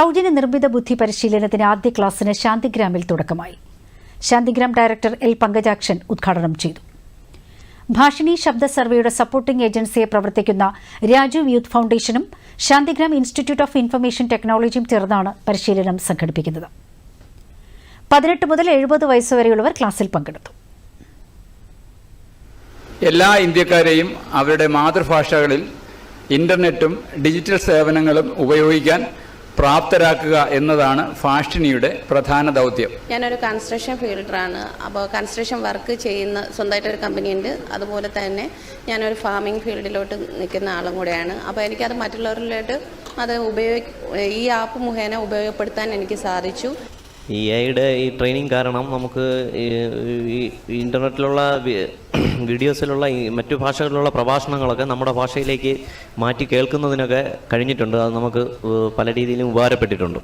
സൗജന്യ നിർമ്മിത ബുദ്ധി പരിശീലനത്തിന് ആദ്യ ക്ലാസ്സിന് ശാന്തിഗ്രാമിൽ തുടക്കമായി. ശാന്തിഗ്രാം ഡയറക്ടർ എൽ പങ്കജാക്ഷൻ ഉദ്ഘാടനം ചെയ്തു. ഭാഷിണി ശബ്ദ സർവേയുടെ സപ്പോർട്ടിംഗ് ഏജൻസിയെ പ്രവർത്തിക്കുന്ന രാജീവ് യൂത്ത് ഫൗണ്ടേഷനും ശാന്തിഗ്രാം ഇൻസ്റ്റിറ്റ്യൂട്ട് ഓഫ് ഇൻഫർമേഷൻ ടെക്നോളജിയും ചേർന്നാണ് പരിശീലനം സംഘടിപ്പിക്കുന്നത്. പതിനെട്ട് മുതൽ എഴുപത് വയസ്സുവരെയുള്ളവർ ക്ലാസ്സിൽ പങ്കെടുത്തു. എല്ലാ ഇന്ത്യക്കാരെയും അവരുടെ മാതൃഭാഷകളിൽ ഇന്റർനെറ്റും ഡിജിറ്റൽ സേവനങ്ങളും ഉപയോഗിക്കാൻ പ്രാപ്തരാക്കുക എന്നതാണ് ഫാഷ്ടിനിയുടെ പ്രധാന ദൗത്യം. ഞാനൊരു കൺസ്ട്രക്ഷൻ ഫീൽഡറാണ് അപ്പോൾ കൺസ്ട്രക്ഷൻ വർക്ക് ചെയ്യുന്ന സ്വന്തമായിട്ടൊരു കമ്പനി ഉണ്ട് അതുപോലെ തന്നെ ഞാനൊരു ഫാമിംഗ് ഫീൽഡിലോട്ട് നിൽക്കുന്ന ആളും കൂടെയാണ്. അപ്പോൾ എനിക്കത് മറ്റുള്ളവരിലോട്ട് അത് ഉപയോഗ ഈ ആപ്പ് മുഖേന ഉപയോഗപ്പെടുത്താൻ എനിക്ക് സാധിച്ചു. ഈ ഐയുടെ ഈ ട്രെയിനിങ് കാരണം നമുക്ക് ഈ ഇന്റർനെറ്റിലുള്ള ഇന്റർനെറ്റിലുള്ള വീഡിയോസിലുള്ള ഈ മറ്റു ഭാഷകളിലുള്ള പ്രഭാഷണങ്ങളൊക്കെ നമ്മുടെ ഭാഷയിലേക്ക് മാറ്റി കേൾക്കുന്നതിനൊക്കെ കഴിഞ്ഞിട്ടുണ്ട്. അത് നമുക്ക് പല രീതിയിലും ഉപകാരപ്പെട്ടിട്ടുണ്ട്.